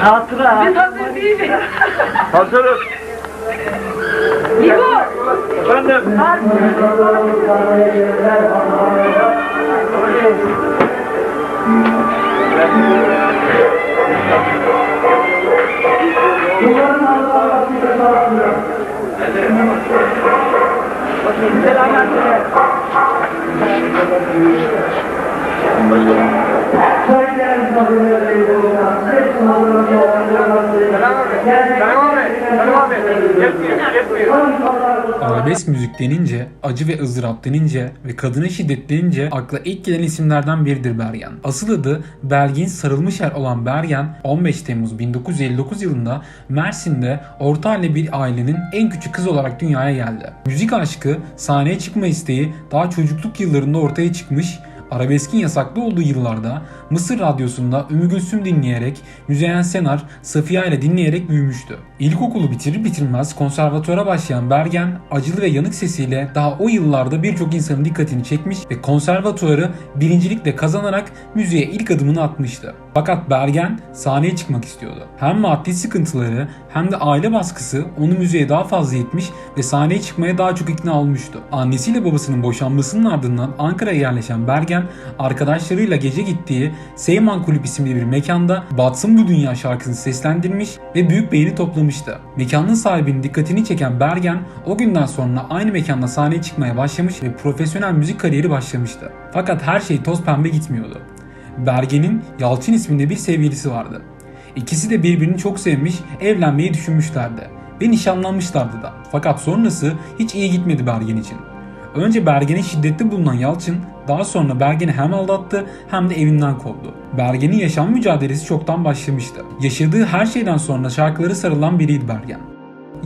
Hatıra. Biz hazır değiliz. Hazırız. İbo. Efendim. Arabesk müzik denince, acı ve ızdırap denince ve kadına şiddet denince akla ilk gelen isimlerden biridir Bergen. Asıl adı Belgin Sarılmışer olan Bergen 15 Temmuz 1959 yılında Mersin'de orta halli bir ailenin en küçük kız olarak dünyaya geldi. Müzik aşkı, sahneye çıkma isteği daha çocukluk yıllarında ortaya çıkmış Arabeskin yasaklı olduğu yıllarda Mısır radyosunda Ümmü Gülsüm dinleyerek, Müzeyyen Senar, Safiye ile dinleyerek büyümüştü. İlkokulu bitirir bitirmez konservatuara başlayan Bergen, acılı ve yanık sesiyle daha o yıllarda birçok insanın dikkatini çekmiş ve konservatuarı birincilikle kazanarak müziğe ilk adımını atmıştı. Fakat Bergen sahneye çıkmak istiyordu. Hem maddi sıkıntıları hem de aile baskısı onu müziğe daha fazla itmiş ve sahneye çıkmaya daha çok ikna olmuştu. Annesiyle babasının boşanmasının ardından Ankara'ya yerleşen Bergen arkadaşlarıyla gece gittiği Seyman Kulüp isimli bir mekanda Batsın Bu Dünya şarkısını seslendirmiş ve büyük beğeni toplamıştı. Mekanın sahibinin dikkatini çeken Bergen o günden sonra aynı mekanda sahneye çıkmaya başlamış ve profesyonel müzik kariyeri başlamıştı. Fakat her şey toz pembe gitmiyordu. Bergen'in Yalçın isminde bir sevgilisi vardı. İkisi de birbirini çok sevmiş, evlenmeyi düşünmüşlerdi ve nişanlanmışlardı da. Fakat sonrası hiç iyi gitmedi Bergen için. Önce Bergen'e şiddetli bulunan Yalçın daha sonra Bergen'i hem aldattı hem de evinden kovdu. Bergen'in yaşam mücadelesi çoktan başlamıştı. Yaşadığı her şeyden sonra şarkıları sarılan biriydi Bergen.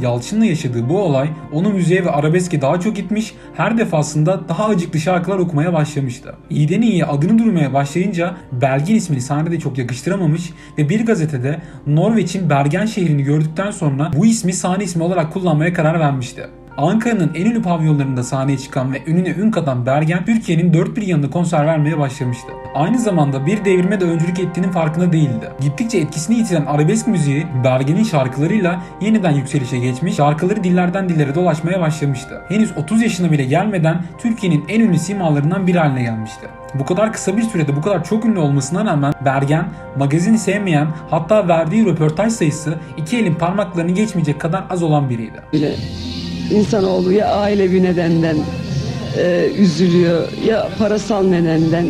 Yalçın'la yaşadığı bu olay onu müziğe ve arabeske daha çok itmiş, her defasında daha acıklı şarkılar okumaya başlamıştı. İyiden iyiye adını durmaya başlayınca Belgin ismini sahnede çok yakıştıramamış ve bir gazetede Norveç'in Bergen şehrini gördükten sonra bu ismi sahne ismi olarak kullanmaya karar vermişti. Ankara'nın en ünlü pavyonlarında sahneye çıkan ve önüne ün katan Bergen, Türkiye'nin dört bir yanında konser vermeye başlamıştı. Aynı zamanda bir devrime de öncülük ettiğinin farkında değildi. Gittikçe etkisini yitiren arabesk müziği Bergen'in şarkılarıyla yeniden yükselişe geçmiş, şarkıları dillerden dillere dolaşmaya başlamıştı. Henüz 30 yaşına bile gelmeden Türkiye'nin en ünlü simalarından biri haline gelmişti. Bu kadar kısa bir sürede bu kadar çok ünlü olmasına rağmen Bergen, magazini sevmeyen hatta verdiği röportaj sayısı iki elin parmaklarını geçmeyecek kadar az olan biriydi. bile insanoğlu ya ailevi nedenden e, üzülüyor ya parasal nedenden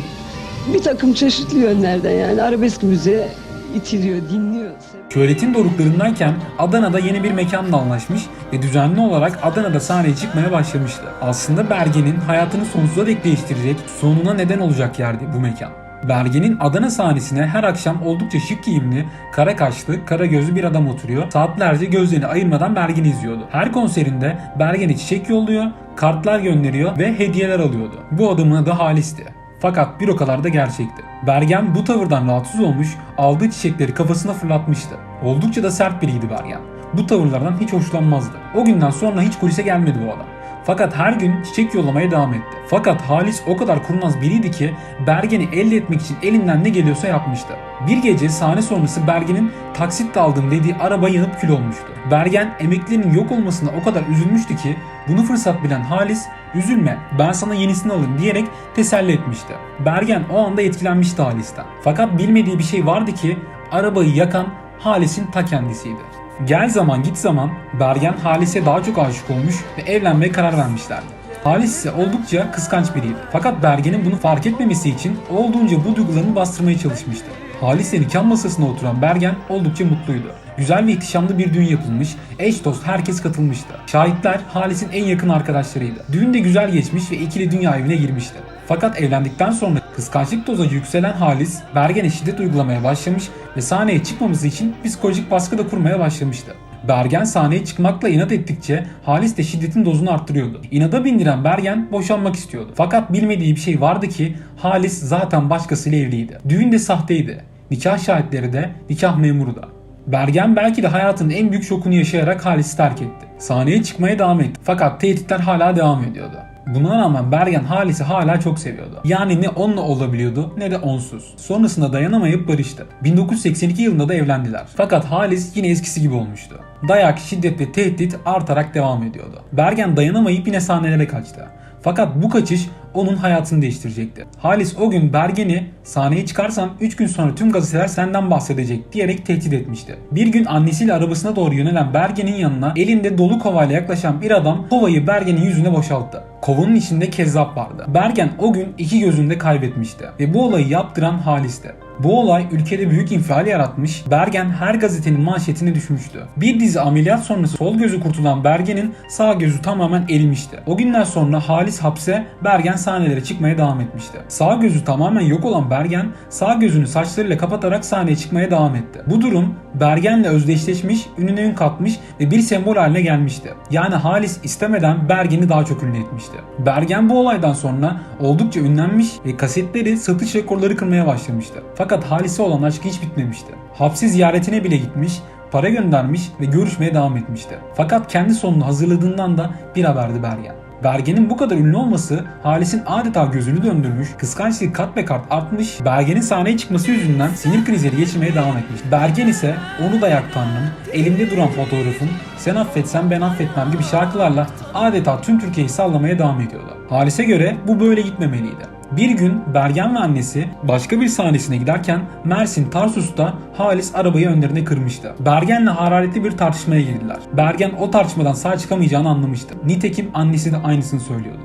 bir takım çeşitli yönlerden yani arabesk müziğe itiliyor, dinliyor. Şöhretin doruklarındayken Adana'da yeni bir mekanla anlaşmış ve düzenli olarak Adana'da sahneye çıkmaya başlamıştı. Aslında Bergen'in hayatını sonsuza dek değiştirecek, sonuna neden olacak yerdi bu mekan. Bergen'in Adana sahnesine her akşam oldukça şık giyimli, kara kaşlı, kara gözlü bir adam oturuyor. Saatlerce gözlerini ayırmadan Bergen'i izliyordu. Her konserinde Bergen'e çiçek yolluyor, kartlar gönderiyor ve hediyeler alıyordu. Bu adamın adı Halis'ti. Fakat bir o kadar da gerçekti. Bergen bu tavırdan rahatsız olmuş, aldığı çiçekleri kafasına fırlatmıştı. Oldukça da sert biriydi Bergen. Bu tavırlardan hiç hoşlanmazdı. O günden sonra hiç kulise gelmedi bu adam. Fakat her gün çiçek yollamaya devam etti. Fakat Halis o kadar kurnaz biriydi ki Bergen'i elde etmek için elinden ne geliyorsa yapmıştı. Bir gece sahne sonrası Bergen'in taksitle aldım dediği araba yanıp kül olmuştu. Bergen emeklilerin yok olmasına o kadar üzülmüştü ki bunu fırsat bilen Halis üzülme ben sana yenisini alırım diyerek teselli etmişti. Bergen o anda etkilenmişti Halis'ten. Fakat bilmediği bir şey vardı ki arabayı yakan Halis'in ta kendisiydi. Gel zaman git zaman Bergen Halis'e daha çok aşık olmuş ve evlenmeye karar vermişlerdi. Halis ise oldukça kıskanç biriydi. Fakat Bergen'in bunu fark etmemesi için olduğunca bu duygularını bastırmaya çalışmıştı. Halis'le nikah masasına oturan Bergen oldukça mutluydu. Güzel ve ihtişamlı bir düğün yapılmış, eş dost herkes katılmıştı. Şahitler Halis'in en yakın arkadaşlarıydı. Düğün de güzel geçmiş ve ikili dünya evine girmişti. Fakat evlendikten sonra kıskançlık dozajı yükselen Halis, Bergen'e şiddet uygulamaya başlamış ve sahneye çıkmaması için psikolojik baskı da kurmaya başlamıştı. Bergen sahneye çıkmakla inat ettikçe Halis de şiddetin dozunu arttırıyordu. İnada bindiren Bergen boşanmak istiyordu. Fakat bilmediği bir şey vardı ki Halis zaten başkasıyla evliydi. Düğün de sahteydi. Nikah şahitleri de, nikah memuru da. Bergen belki de hayatının en büyük şokunu yaşayarak Halis'i terk etti. Sahneye çıkmaya devam etti. Fakat tehditler hala devam ediyordu. Buna rağmen Bergen Halis'i hala çok seviyordu. Yani ne onunla olabiliyordu ne de onsuz. Sonrasında dayanamayıp barıştı. 1982 yılında da evlendiler. Fakat Halis yine eskisi gibi olmuştu. Dayak, şiddet ve tehdit artarak devam ediyordu. Bergen dayanamayıp yine sahnelere kaçtı. Fakat bu kaçış onun hayatını değiştirecekti. Halis o gün Bergen'i sahneye çıkarsan 3 gün sonra tüm gazeteler senden bahsedecek diyerek tehdit etmişti. Bir gün annesiyle arabasına doğru yönelen Bergen'in yanına elinde dolu kovayla yaklaşan bir adam kovayı Bergen'in yüzüne boşalttı. Kovanın içinde kezzap vardı. Bergen o gün iki gözünü de kaybetmişti ve bu olayı yaptıran Halis'ti. Bu olay ülkede büyük infial yaratmış, Bergen her gazetenin manşetine düşmüştü. Bir dizi ameliyat sonrası sol gözü kurtulan Bergen'in sağ gözü tamamen erimişti. O günler sonra Halis hapse, Bergen sahnelere çıkmaya devam etmişti. Sağ gözü tamamen yok olan Bergen, sağ gözünü saçlarıyla kapatarak sahneye çıkmaya devam etti. Bu durum Bergen'le özdeşleşmiş, ününe ün katmış ve bir sembol haline gelmişti. Yani Halis istemeden Bergen'i daha çok ünlü etmişti. Bergen bu olaydan sonra oldukça ünlenmiş ve kasetleri satış rekorları kırmaya başlamıştı. Fakat Halis'e olan aşkı hiç bitmemişti. Hapsi ziyaretine bile gitmiş, para göndermiş ve görüşmeye devam etmişti. Fakat kendi sonunu hazırladığından da bir haberdi Bergen. Bergen'in bu kadar ünlü olması Halis'in adeta gözünü döndürmüş, kıskançlığı kat be kat artmış, Bergen'in sahneye çıkması yüzünden sinir krizleri geçirmeye devam etmiş. Bergen ise onu da yak tanrım, elimde duran fotoğrafın, sen affetsen ben affetmem gibi şarkılarla adeta tüm Türkiye'yi sallamaya devam ediyordu. Halis'e göre bu böyle gitmemeliydi. Bir gün Bergen ve annesi başka bir sahnesine giderken Mersin Tarsus'ta Halis arabayı önlerine kırmıştı. Bergen'le hararetli bir tartışmaya girdiler. Bergen o tartışmadan sağ çıkamayacağını anlamıştı. Nitekim annesi de aynısını söylüyordu.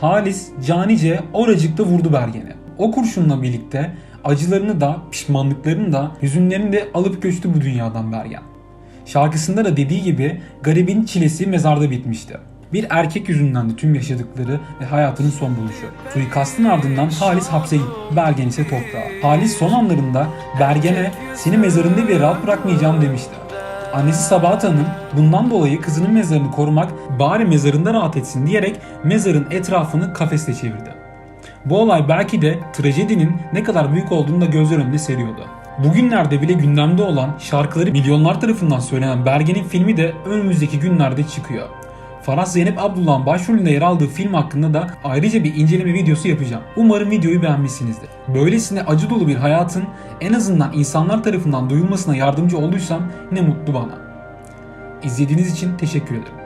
Halis canice oracıkta vurdu Bergen'i. O kurşunla birlikte acılarını da pişmanlıklarını da hüzünlerini de alıp göçtü bu dünyadan Bergen. Şarkısında da dediği gibi garibin çilesi mezarda bitmişti. Bir erkek yüzünden de tüm yaşadıkları ve hayatının son buluşu. Suikastın ardından Halis hapse gitti. Bergen ise toprağa. Halis son anlarında Bergen'e seni mezarında bir rahat bırakmayacağım demişti. Annesi Sabahat Hanım bundan dolayı kızının mezarını korumak bari mezarında rahat etsin diyerek mezarın etrafını kafesle çevirdi. Bu olay belki de trajedinin ne kadar büyük olduğunu da gözler önüne seriyordu. Bugünlerde bile gündemde olan şarkıları milyonlar tarafından söylenen Bergen'in filmi de önümüzdeki günlerde çıkıyor. Faraz Zeynep Abdullah'ın başrolünde yer aldığı film hakkında da ayrıca bir inceleme videosu yapacağım. Umarım videoyu beğenmişsinizdir. Böylesine acı dolu bir hayatın en azından insanlar tarafından duyulmasına yardımcı olduysam ne mutlu bana. İzlediğiniz için teşekkür ederim.